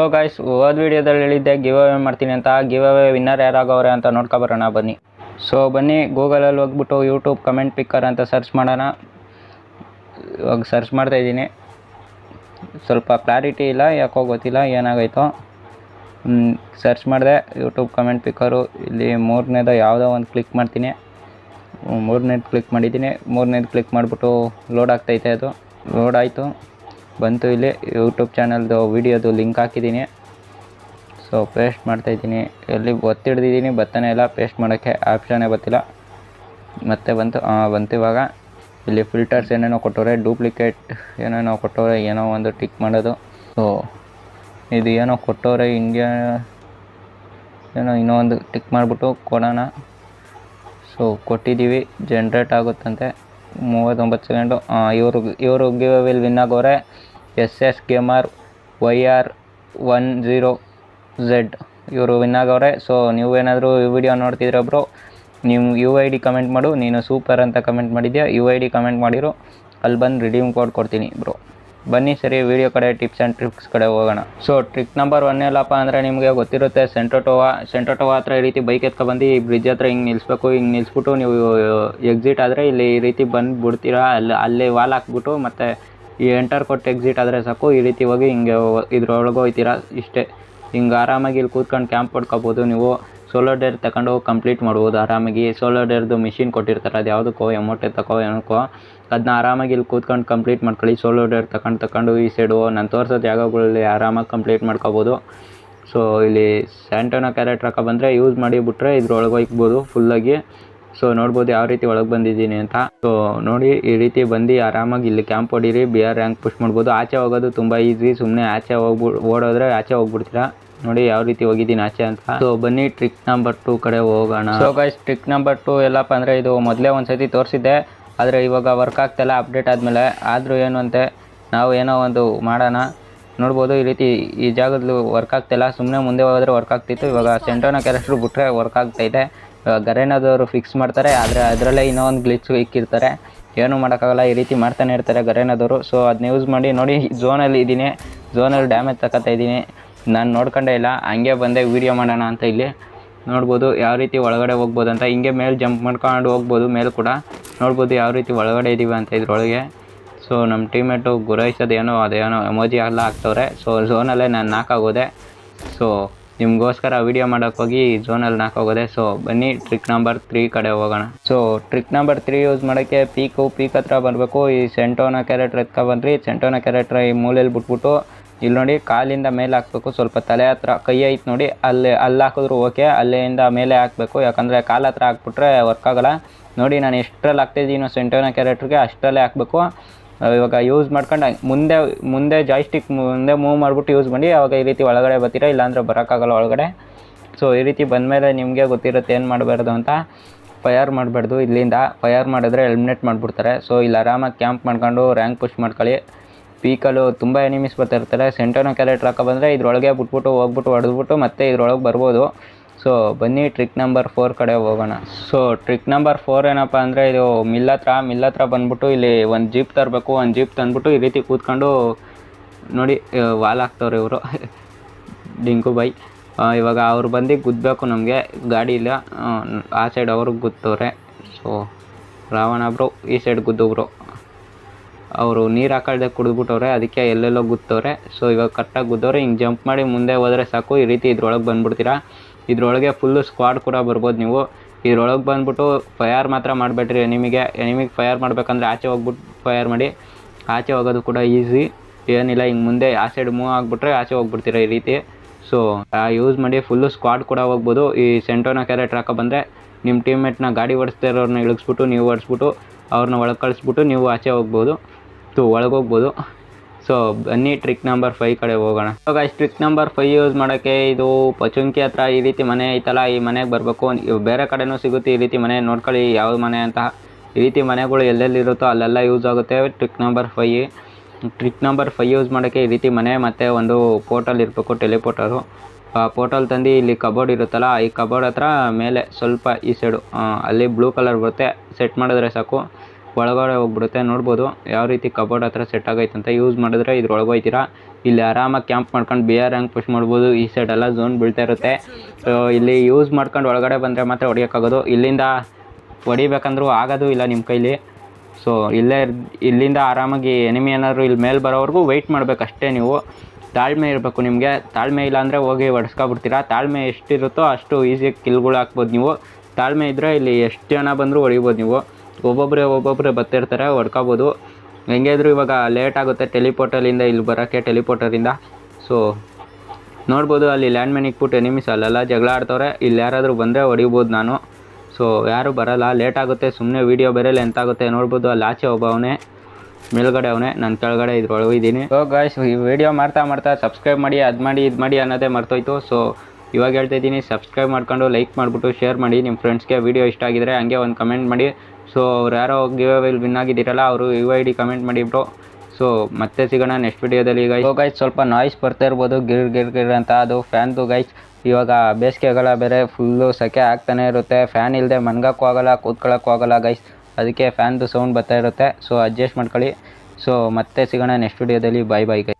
So guys ಹೋದ ವಿಡಿಯೋದಲ್ಲಿ ಹೇಳಿದ್ದೆ ಗಿವ್ ಅವೇ ಮಾಡ್ತೀನಿ ಅಂತ. ಗಿವ್ ಅವೇ ವಿನ್ನರ್ ಯಾರಾಗವ್ರೆ ಅಂತ ನೋಡ್ಕೊಬರೋಣ ಬನ್ನಿ. ಸೊ ಬನ್ನಿ, ಗೂಗಲಲ್ಲಿ ಹೋಗ್ಬಿಟ್ಟು ಯೂಟ್ಯೂಬ್ ಕಮೆಂಟ್ ಪಿಕ್ಕರ್ ಅಂತ ಸರ್ಚ್ ಮಾಡೋಣ. ಇವಾಗ ಸರ್ಚ್ ಮಾಡ್ತಾ ಇದ್ದೀನಿ. ಸ್ವಲ್ಪ ಕ್ಲಾರಿಟಿ ಇಲ್ಲ, ಯಾಕೋ ಗೊತ್ತಿಲ್ಲ ಏನಾಗೈತೋ ಸರ್ಚ್ ಮಾಡಿದೆ ಯೂಟ್ಯೂಬ್ ಕಮೆಂಟ್ ಪಿಕ್ಕರು ಇಲ್ಲಿ ಮೂರನೇದು ಯಾವುದೋ ಒಂದು ಕ್ಲಿಕ್ ಮಾಡ್ತೀನಿ. ಮೂರನೇದು ಕ್ಲಿಕ್ ಮಾಡಿದ್ದೀನಿ. ಮೂರನೇದು ಕ್ಲಿಕ್ ಮಾಡಿಬಿಟ್ಟು ಲೋಡ್ ಆಗ್ತೈತೆ ಅದು. ಲೋಡ್ ಆಯಿತು. ಬಂತು ಇಲ್ಲಿ ಯೂಟ್ಯೂಬ್ ಚಾನಲ್ದು ವೀಡಿಯೋದು ಲಿಂಕ್ ಹಾಕಿದ್ದೀನಿ. ಸೊ ಪೇಸ್ಟ್ ಮಾಡ್ತಾಯಿದ್ದೀನಿ ಎಲ್ಲಿ ಒತ್ತಿಡ್ದಿದ್ದೀನಿ ಬರ್ತಾನೆ ಇಲ್ಲ. ಪೇಸ್ಟ್ ಮಾಡೋಕ್ಕೆ ಆಪ್ಷನ್ನೇ ಬರ್ತಿಲ್ಲ. ಮತ್ತೆ ಬಂತು ಬಂತು ಇವಾಗ. ಇಲ್ಲಿ ಫಿಲ್ಟರ್ಸ್ ಏನೇನೋ ಕೊಟ್ಟವ್ರೆ ಡೂಪ್ಲಿಕೇಟ್ ಏನೇನೋ ಕೊಟ್ಟವ್ರೆ, ಏನೋ ಒಂದು ಟಿಕ್ ಮಾಡೋದು. ಸೊ ಇದು ಏನೋ ಕೊಟ್ಟವ್ರೆ ಇಂಡಿಯಾ ಏನೋ ಇನ್ನೂ ಒಂದು ಟಿಕ್ ಮಾಡಿಬಿಟ್ಟು ಕೊಡೋಣ. ಸೊ ಕೊಟ್ಟಿದ್ದೀವಿ ಜನ್ರೇಟ್ ಆಗುತ್ತಂತೆ. ಮೂವತ್ತೊಂಬತ್ತು ಸೆಕೆಂಡು. ಇವರು ಇವರು give will win ಆಗೋರೆ. S S gamer Y R one zero Z ಇವರು ವಿನ್ ಆಗೋರೆ. ಸೊ ನೀವು ಏನಾದರೂ ಈ ವಿಡಿಯೋ ನೋಡ್ತಿದ್ರೆ ಬ್ರೋ, ನೀವು ಯು ಐ ಡಿ ಕಮೆಂಟ್ ಮಾಡು. ನೀನು ಸೂಪರ್ ಅಂತ ಕಮೆಂಟ್ ಮಾಡಿದ್ಯಾ? ಯು ಐ ಡಿ ಕಮೆಂಟ್ ಮಾಡಿರು. ಅಲ್ಲಿ ಬಂದು ರಿಡೀಮ್ ಕೋಡ್ ಕೊಡ್ತೀನಿ ಬ್ರೋ. ಬನ್ನಿ ಸರಿ ವಿಡಿಯೋ ಕಡೆ ಟಿಪ್ಸ್ ಆ್ಯಂಡ್ ಟ್ರಿಕ್ಸ್ ಕಡೆ ಹೋಗೋಣ. ಸೊ ಟ್ರಿಕ್ ನಂಬರ್ ಒನ್ ಎಲ್ಲಪ್ಪ ಅಂದರೆ ನಿಮಗೆ ಗೊತ್ತಿರುತ್ತೆ ಸೆಂಟೋಟೋವಾ ಸೆಂಟೋಟೋವಾ ಹತ್ರ ಈ ರೀತಿ ಬೈಕ್ ಎತ್ಕೊಬಂದು ಈ ಬ್ರಿಡ್ಜ್ ಹತ್ರ ಹಿಂಗೆ ನಿಲ್ಲಿಸ್ಬೇಕು ಹಿಂಗೆ ನಿಲ್ಲಿಸ್ಬಿಟ್ಟು ನೀವು ಎಕ್ಸಿಟ್ ಆದರೆ ಇಲ್ಲಿ ಈ ರೀತಿ ಬಂದು ಬಿಡ್ತೀರಾ ಅಲ್ಲಿ ಅಲ್ಲಿ ವಾಲ್ ಹಾಕ್ಬಿಟ್ಟು ಮತ್ತು ಈ ಎಂಟರ್ ಕೊಟ್ಟು ಎಕ್ಸಿಟ್ ಆದರೆ ಸಾಕು, ಈ ರೀತಿ ಹೋಗಿ ಹಿಂಗೆ, ಇದ್ರೊಳಗೆ ಹೋಗ್ತೀರಾ, ಇಷ್ಟೇ. ಹಿಂಗೆ ಆರಾಮಾಗಿ ಇಲ್ಲಿ ಕೂತ್ಕೊಂಡು ಕ್ಯಾಂಪ್ ಪಡ್ಕೋಬೋದು ನೀವು. ಸೋಲೋ ಡೇರ್ ತಗೊಂಡು ಕಂಪ್ಲೀಟ್ ಮಾಡ್ಬೋದು. ಆರಾಮಾಗಿ ಸೋಲೋ ಡೇರ್ದು ಮಿಷಿನ್ ಕೊಟ್ಟಿರ್ತಾರೆ. ಅದು ಯಾವುದಕ್ಕೋ ಎಮೌಂಟ್ ತಗೋ ಏನಕ್ಕೋ. ಅದನ್ನ ಆರಾಮಾಗಿ ಇಲ್ಲಿ ಕೂತ್ಕೊಂಡು ಕಂಪ್ಲೀಟ್ ಮಾಡ್ಕೊಳ್ಳಿ. ಸೋಲೋ ಡೇರ್ ತಗೊಂಡು ತಗೊಂಡು ಈ ಸೈಡು ನಾನು ತೋರಿಸೋ ಜಾಗಗಳಲ್ಲಿ ಆರಾಮಾಗಿ ಕಂಪ್ಲೀಟ್ ಮಾಡ್ಕೋಬೋದು. ಸೊ ಇಲ್ಲಿ ಸ್ಯಾಂಟೋನ ಕ್ಯಾರೆಕ್ಟರ್ ಹಾಕೋ ಬಂದರೆ ಯೂಸ್ ಮಾಡಿ ಬಿಟ್ರೆ ಇದ್ರೊಳಗೆ ಹೋಗ್ಬೋದು ಫುಲ್ಲಾಗಿ ಸೊ ನೋಡ್ಬೋದು ಯಾವ ರೀತಿ ಒಳಗೆ ಬಂದಿದ್ದೀನಿ ಅಂತ. ಸೊ ನೋಡಿ, ಈ ರೀತಿ ಬಂದು ಆರಾಮಾಗಿ ಇಲ್ಲಿ ಕ್ಯಾಂಪ್ ಹೊಡೀರಿ. ಬಿ ಆರ್ ರ್ಯಾಂಕ್ ಪುಷ್ ಮಾಡ್ಬೋದು. ಆಚೆ ಹೋಗೋದು ತುಂಬ ಈಸಿ ಸುಮ್ಮನೆ ಆಚೆ ಹೋಗ್ಬಿ, ಓಡೋದ್ರೆ ಆಚೆ ಹೋಗ್ಬಿಡ್ತೀರಾ? ನೋಡಿ ಯಾವ ರೀತಿ ಹೋಗಿದ್ದೀನಿ ಆಚೆ ಅಂತ. ಸೊ ಬನ್ನಿ ಟ್ರಿಕ್ ನಂಬರ್ ಟೂ ಕಡೆ ಹೋಗೋಣ. So guys trick number two ಎಲ್ಲಪ್ಪ ಅಂದರೆ ಇದು ಮೊದಲೇ ಒಂದು ಸತಿ ತೋರಿಸಿದ್ದೆ. ಆದರೆ ಇವಾಗ ವರ್ಕ್ ಆಗ್ತಾಯಿಲ್ಲ ಅಪ್ಡೇಟ್ ಆದಮೇಲೆ. ಆದರೂ ಏನು ಅಂತೆ, ನಾವು ಏನೋ ಒಂದು ಮಾಡೋಣ. ನೋಡ್ಬೋದು, ಈ ರೀತಿ ಈ ಜಾಗದಲ್ಲಿ ವರ್ಕ್ ಆಗ್ತಿಲ್ಲ. ಸುಮ್ಮನೆ ಮುಂದೆ ಹೋದರೆ ವರ್ಕ್ ಆಗ್ತಿತ್ತು. ಇವಾಗ ಸೆಂಟೋನ ಕ್ಯಾರೆಕ್ಟ್ರು ಬಿಟ್ಟರೆ ವರ್ಕ್ ಆಗ್ತೈತೆ ಇವಾಗ ಗರೇನದವರು ಫಿಕ್ಸ್ ಮಾಡ್ತಾರೆ. ಆದರೆ ಅದರಲ್ಲೇ ಇನ್ನೂ ಒಂದು ಗ್ಲಿಚ್ ಇಕ್ಕಿರ್ತಾರೆ. ಏನೂ ಮಾಡೋಕ್ಕಾಗಲ್ಲ, ಈ ರೀತಿ ಮಾಡ್ತಾನೆ ಇರ್ತಾರೆ ಗರೇನದವರು. ಸೊ ಅದನ್ನ ಯೂಸ್ ಮಾಡಿ ನೋಡಿ ಝೋನಲ್ಲಿ ಇದ್ದೀನಿ ಝೋನಲ್ಲಿ ಡ್ಯಾಮೇಜ್ ತಗೋತಾ ಇದ್ದೀನಿ ನಾನು ನೋಡ್ಕೊಂಡೇ ಇಲ್ಲ, ಹಂಗೆ ಬಂದೆ ವೀಡಿಯೋ ಮಾಡೋಣ ಅಂತ ಇಲ್ಲಿ. ನೋಡ್ಬೋದು ಯಾವ ರೀತಿ ಒಳಗಡೆ ಹೋಗ್ಬೋದು ಅಂತ. ಹಿಂಗೆ ಮೇಲೆ ಜಂಪ್ ಮಾಡ್ಕೊಂಡು ಹೋಗ್ಬೋದು ಮೇಲೆ ಕೂಡ. ನೋಡ್ಬೋದು ಯಾವ ರೀತಿ ಒಳಗಡೆ ಇದ್ದೀವಿ ಅಂತ ಇದ್ರೊಳಗೆ. ಸೊ ನಮ್ಮ ಟೀಮೇಟು ಏನೋ, ಅದೇನೋ ಎಮೋಜಿ ಎಲ್ಲ ಹಾಕ್ತವ್ರೆ. ಸೊ ಝೋನಲ್ಲೇ ನಾನು ನಾಕಾಗೋದೆ ಸೊ ನಿಮಗೋಸ್ಕರ ವೀಡಿಯೋ ಮಾಡೋಕ್ಕೆ ಹೋಗಿ ಝೋನಲ್ಲಿ ನಾಕೋಗೋದೆ ಸೊ ಬನ್ನಿ ಟ್ರಿಕ್ ನಂಬರ್ ತ್ರೀ ಕಡೆ ಹೋಗೋಣ. So trick number three use ಮಾಡೋಕ್ಕೆ ಪೀಕು ಪೀಕ್ ಹತ್ರ ಬರಬೇಕು. ಈ ಸೆಂಟೋನ ಕ್ಯಾರೆಕ್ಟ್ರ್ ಎತ್ಕೊಬಂದ್ರಿ ಸೆಂಟೋನ ಕ್ಯಾರೆಕ್ಟ್ರ್ ಈ ಮೂಲೆಯಲ್ಲಿ ಬಿಟ್ಬಿಟ್ಟು ಇಲ್ಲಿ ನೋಡಿ, ಕಾಲಿಂದ ಮೇಲೆ ಹಾಕ್ಬೇಕು, ಸ್ವಲ್ಪ ತಲೆ ಹತ್ರ, ಕೈ ಐತೆ ನೋಡಿ, ಅಲ್ಲಿ ಅಲ್ಲಿ ಹಾಕಿದ್ರು ಓಕೆ ಅಲ್ಲಿಂದ ಮೇಲೆ ಹಾಕಬೇಕು. ಯಾಕಂದರೆ ಕಾಲ ಹತ್ರ ಹಾಕ್ಬಿಟ್ರೆ ವರ್ಕ್ ಆಗೋಲ್ಲ. ನೋಡಿ, ನಾನು ಎಷ್ಟರಲ್ಲಿ ಹಾಕ್ತಿದ್ದೀನೋ ಸೆಂಟೋನ ಕ್ಯಾರೆಕ್ಟ್ರಿಗೆ ಅಷ್ಟರಲ್ಲೇ ಹಾಕಬೇಕು. ಇವಾಗ ಯೂಸ್ ಮಾಡ್ಕೊಂಡು ಮುಂದೆ ಮುಂದೆ ಜಾಯ್ಸ್ಟಿಕ್ ಮುಂದೆ ಮೂವ್ ಮಾಡಿಬಿಟ್ಟು ಯೂಸ್ ಮಾಡಿ, ಅವಾಗ ಈ ರೀತಿ ಒಳಗಡೆ ಬರ್ತೀರಾ, ಇಲ್ಲಾಂದರೆ ಬರೋಕ್ಕಾಗಲ್ಲ ಒಳಗಡೆ. ಸೊ ಈ ರೀತಿ ಬಂದಮೇಲೆ ನಿಮಗೆ ಗೊತ್ತಿರುತ್ತೆ ಏನು ಮಾಡಬಾರ್ದು ಅಂತ. ಫಯರ್ ಮಾಡಬಾರ್ದು ಇಲ್ಲಿಂದ. ಫಯರ್ ಮಾಡಿದ್ರೆ ಎಲಿಮಿನೇಟ್ ಮಾಡಿಬಿಡ್ತಾರೆ. ಸೊ ಇಲ್ಲಿ ಆರಾಮಾಗಿ ಕ್ಯಾಂಪ್ ಮಾಡ್ಕೊಂಡು ರ್ಯಾಂಕ್ ಪುಷ್ ಮಾಡ್ಕೊಳ್ಳಿ. ಪೀಕಲ್ಲೂ ತುಂಬ ಎನಿಮೀಸ್ ಬರ್ತಾ ಇರ್ತಾರೆ. ಸೆಂಟರ್ನ ಕ್ಯಾರೆಕ್ಟರ್ ಹಾಕೋ ಬಂದರೆ ಇದ್ರೊಳಗೆ ಬಿಟ್ಬಿಟ್ಟು ಹೋಗ್ಬಿಟ್ಟು ಹೊಡೆದ್ಬಿಟ್ಟು ಮತ್ತೆ ಇದ್ರೊಳಗೆ ಬರ್ಬೋದು. ಸೊ ಬನ್ನಿ ಟ್ರಿಕ್ ನಂಬರ್ ಫೋರ್ ಕಡೆ ಹೋಗೋಣ. ಸೊ ಟ್ರಿಕ್ ನಂಬರ್ ಫೋರ್ ಏನಪ್ಪ ಅಂದರೆ ಇದು ಮಿಲ್ ಹತ್ರ ಮಿಲ್ ಹತ್ರ ಬಂದ್ಬಿಟ್ಟು ಇಲ್ಲಿ ಒಂದು ಜೀಪ್ ತರಬೇಕು. ಒಂದು ಜೀಪ್ ತಂದ್ಬಿಟ್ಟು ಈ ರೀತಿ ಕೂತ್ಕೊಂಡು ನೋಡಿ ವಾಲ್ ಹಾಕ್ತವ್ರೆ ಇವರು. ಡಿಂಕು ಬೈ ಇವಾಗ ಅವ್ರು ಬಂದು ಗುದ್ದಬೇಕು ನಮಗೆ. ಗಾಡಿ ಇಲ್ಲ. ಆ, ಸೈಡ್ ಅವ್ರಿಗೆ ಗುದ್ದವ್ರೆ ಸೊ ರಾವಣ ಬ್ರೋ ಈ ಸೈಡ್ ಗುದ್ದೋಬ್ರು ಅವರು ನೀರು ಹಾಕಳ್ದೆ ಕುಡಿದ್ಬಿಟ್ಟವ್ರೆ, ಅದಕ್ಕೆ ಎಲ್ಲೆಲ್ಲೋ ಗುದ್ದವ್ರೆ ಸೊ ಇವಾಗ ಕರೆಕ್ಟಾಗಿ ಗುದ್ದವ್ರೆ. ಹಿಂಗೆ ಜಂಪ್ ಮಾಡಿ ಮುಂದೆ ಹೋದರೆ ಸಾಕು. ಈ ರೀತಿ ಇದ್ರೊಳಗೆ ಬಂದ್ಬಿಡ್ತೀರಾ? ಇದರೊಳಗೆ ಫುಲ್ಲು ಸ್ಕ್ವಾಡ್ ಕೂಡ ಬರ್ಬೋದು ನೀವು. ಇದ್ರೊಳಗೆ ಬಂದ್ಬಿಟ್ಟು ಫಯರ್ ಮಾತ್ರ ಮಾಡಬೇಡ್ರಿ ಎನಿಮಿಗೆ ಎನಿಮಿಗೆ ಫಯರ್ ಮಾಡಬೇಕಂದ್ರೆ ಆಚೆ ಹೋಗ್ಬಿಟ್ಟು ಫಯರ್ ಮಾಡಿ ಆಚೆ ಹೋಗೋದು ಕೂಡ ಈಸಿ ಏನಿಲ್ಲ, ಹಿಂಗೆ ಮುಂದೆ ಆ ಸೈಡ್ ಮೂವ್ ಆಗಿಬಿಟ್ರೆ ಆಚೆ ಹೋಗ್ಬಿಡ್ತೀರಾ ಈ ರೀತಿ. ಸೊ ಯೂಸ್ ಮಾಡಿ ಫುಲ್ಲು ಸ್ಕ್ವಾಡ್ ಕೂಡ ಹೋಗ್ಬೋದು. ಈ ಸೆಂಟೋನ ಕ್ಯಾರೆಟ್ರ್ ಹಾಕೋ ಬಂದರೆ ನಿಮ್ಮ ಟೀಮ್ಮೇಟ್ನ ಗಾಡಿ ಓಡಿಸ್ತಾ ಇರೋರನ್ನ ಇಳಿಸ್ಬಿಟ್ಟು ನೀವು ಓಡಿಸ್ಬಿಟ್ಟು ಅವ್ರನ್ನ ಒಳಗೆ ಕಳಿಸ್ಬಿಟ್ಟು ನೀವು ಆಚೆ ಹೋಗ್ಬೋದು. ತು, ಒಳಗೆ ಹೋಗ್ಬೋದು. ಸೊ ಬನ್ನಿ ಟ್ರಿಕ್ ನಂಬರ್ ಫೈವ್ ಕಡೆ ಹೋಗೋಣ. ಇವಾಗ ಟ್ರಿಕ್ ನಂಬರ್ ಫೈವ್ ಯೂಸ್ ಮಾಡೋಕ್ಕೆ ಇದು ಪಚುಂಕಿ ಹತ್ರ ಈ ರೀತಿ ಮನೆ ಐತಲ್ಲ, ಈ ಮನೆಗೆ ಬರಬೇಕು. ಬೇರೆ ಕಡೆನೂ ಸಿಗುತ್ತೆ ಈ ರೀತಿ ಮನೆ, ನೋಡ್ಕೊಳ್ಳಿ ಯಾವ ಮನೆ ಅಂತ. ಈ ರೀತಿ ಮನೆಗಳು ಎಲ್ಲೆಲ್ಲಿರುತ್ತೋ ಅಲ್ಲೆಲ್ಲ ಯೂಸ್ ಆಗುತ್ತೆ trick number five trick number five use ಮಾಡೋಕ್ಕೆ ಈ ರೀತಿ ಮನೆ ಮತ್ತು ಒಂದು ಪೋರ್ಟಲ್ ಇರಬೇಕು ಟೆಲಿಪೋರ್ಟರು ಪೋರ್ಟಲ್ ತಂದು ಇಲ್ಲಿ ಕಬೋರ್ಡ್ ಇರುತ್ತಲ್ಲ, ಈ ಕಬೋರ್ಡ್ ಹತ್ರ ಮೇಲೆ ಸ್ವಲ್ಪ ಈ ಸೈಡು ಅಲ್ಲಿ ಬ್ಲೂ ಕಲರ್ ಬರುತ್ತೆ. ಸೆಟ್ ಮಾಡಿದ್ರೆ ಸಾಕು. ಒಳಗಡೆ ಹೋಗ್ಬಿಡುತ್ತೆ, ನೋಡ್ಬೋದು. ಯಾವ ರೀತಿ ಕಬೋರ್ಡ್ ಹತ್ರ ಸೆಟ್ ಆಗೈತೆ ಅಂತ ಯೂಸ್ ಮಾಡಿದ್ರೆ ಇದ್ರೊಳಗೆ ಹೋಯ್ತೀರಾ. ಇಲ್ಲಿ ಆರಾಮಾಗಿ ಕ್ಯಾಂಪ್ ಮಾಡ್ಕೊಂಡು ಬಿ ಆರ್ ರ್ಯಾಂಕ್ ಪುಷ್ ಮಾಡ್ಬೋದು. ಈ ಸೈಡ್ ಎಲ್ಲ ಝೋನ್ ಬೀಳ್ತಾ ಇರುತ್ತೆ. ಸೊ ಇಲ್ಲಿ ಯೂಸ್ ಮಾಡ್ಕೊಂಡು ಒಳಗಡೆ ಬಂದರೆ ಮಾತ್ರ ಹೊಡಿಯೋಕ್ಕಾಗೋದು. ಇಲ್ಲಿಂದ ಹೊಡಿಬೇಕಂದ್ರೂ ಆಗೋದು ಇಲ್ಲ ನಿಮ್ಮ ಕೈಲಿ. ಸೊ ಇಲ್ಲೇ ಇಲ್ಲಿಂದ ಆರಾಮಾಗಿ ಎನಿಮಿ ಏನಾದರೂ ಇಲ್ಲಿ ಮೇಲೆ ಬರೋವರೆಗೂ ವೆಯ್ಟ್ ಮಾಡಬೇಕಷ್ಟೇ ನೀವು. ತಾಳ್ಮೆ ಇರಬೇಕು ನಿಮಗೆ. ತಾಳ್ಮೆ ಇಲ್ಲ ಅಂದರೆ ಹೋಗಿ ಹೊಡ್ಸ್ಕೊಬಿಡ್ತೀರಾ ತಾಳ್ಮೆ ಎಷ್ಟಿರುತ್ತೋ ಅಷ್ಟು ಈಸಿಯಾಗಿ ಕಿಲ್ಗಳು ಹಾಕ್ಬೋದು ನೀವು. ತಾಳ್ಮೆ ಇದ್ದರೆ ಇಲ್ಲಿ ಎಷ್ಟು ಜನ ಬಂದರೂ ಹೊಡಿಬೋದು ನೀವು. ಒಬ್ಬೊಬ್ಬರೇ ಒಬ್ಬೊಬ್ಬರೇ ಬರ್ತಿರ್ತಾರೆ, ಹೊಡ್ಕೊಬೋದು. ಹೆಂಗೆ ಇವಾಗ ಲೇಟ್ ಆಗುತ್ತೆ ಟೆಲಿಪೋರ್ಟಲಿಂದ ಇಲ್ಲಿ ಬರೋಕ್ಕೆ ಟೆಲಿಪೋರ್ಟರಿಂದ ಸೊ ನೋಡ್ಬೋದು ಅಲ್ಲಿ ಲ್ಯಾಂಡ್ ಮ್ಯಾನ್ ಇಕ್ಬಿಟ್ಟು ಎನಿಮಿಸ್ ಅಲ್ಲೆಲ್ಲ ಜಗಳ ಆಡ್ತವ್ರೆ. ಇಲ್ಲಿ ಯಾರಾದರೂ ಬಂದರೆ ಹೊಡಿಬೋದು ನಾನು. ಸೊ ಯಾರೂ ಬರಲ್ಲ. ಲೇಟ್ ಆಗುತ್ತೆ ಸುಮ್ಮನೆ ವೀಡಿಯೋ ಬೇರೆ ಎಂತಾಗುತ್ತೆ ನೋಡ್ಬೋದು ಅಲ್ಲಿ ಆಚೆ ಒಬ್ಬ ಅವನೇ. ಮೇಲ್ಗಡೆ ಅವನೇ, ನಾನು ಕೆಳಗಡೆ ಇದ್ರೊಳಗೆ ಇದ್ದೀನಿ. ಸೊ ಗಾಯ್ಸ್ ಈ ವಿಡಿಯೋ ಮಾಡ್ತಾ ಮಾಡ್ತಾ ಸಬ್ಸ್ಕ್ರೈಬ್ ಮಾಡಿ, ಅದು ಮಾಡಿ, ಇದು ಮಾಡಿ ಅನ್ನೋದೇ ಮರ್ತೋಯ್ತು. ಸೊ ಇವಾಗ ಹೇಳ್ತಾ ಇದ್ದೀನಿ ಸಬ್ಸ್ಕ್ರೈಬ್ ಮಾಡ್ಕೊಂಡು ಲೈಕ್ ಮಾಡಿಬಿಟ್ಟು ಶೇರ್ ಮಾಡಿ ನಿಮ್ಮ ಫ್ರೆಂಡ್ಸ್ಗೆ ವಿಡಿಯೋ ಇಷ್ಟ ಆಗಿದ್ರೆ ಹಂಗೆ ಒಂದು ಕಮೆಂಟ್ ಮಾಡಿ. ಸೊ ಅವ್ರು ಯಾರೋ ಗಿವ್ ವಿನ್ ಆಗಿದ್ದೀರಲ್ಲ, ಅವರು ಯು ಐ ಡಿ ಕಮೆಂಟ್ ಮಾಡಿಬಿಟ್ಟು ಸೊ ಮತ್ತೆ ಸಿಗೋಣ ನೆಕ್ಸ್ಟ್ ವಿಡಿಯೋದಲ್ಲಿ ಈಗ ಸೊ ಗೈಸ್ ಸ್ವಲ್ಪ ನಾಯ್ಸ್ ಬರ್ತಾ ಇರ್ಬೋದು, ಗಿರ್ ಗಿರ್ ಗಿರ್ ಅಂತ. ಅದು ಫ್ಯಾನ್ದು ಗೈಸ್ ಇವಾಗ ಬೇಸಿಗೆಗಾಲ ಬೇರೆ ಫುಲ್ಲು ಸೆಕೆ ಆಗ್ತಾನೆ ಇರುತ್ತೆ. ಫ್ಯಾನ್ ಇಲ್ಲದೆ ಮನ್ಗಕ್ಕೂ ಆಗೋಲ್ಲ ಕೂತ್ಕೊಳ್ಳೋಕ್ಕೂ ಆಗೋಲ್ಲ ಗೈಸ್ ಅದಕ್ಕೆ ಫ್ಯಾನ್ದು ಸೌಂಡ್ ಬರ್ತಾ ಇರುತ್ತೆ. ಸೊ ಅಡ್ಜಸ್ಟ್ ಮಾಡ್ಕೊಳ್ಳಿ. ಸೊ ಮತ್ತೆ ಸಿಗೋಣ ನೆಕ್ಸ್ಟ್ ವಿಡಿಯೋದಲ್ಲಿ ಬಾಯ್ ಬಾಯ್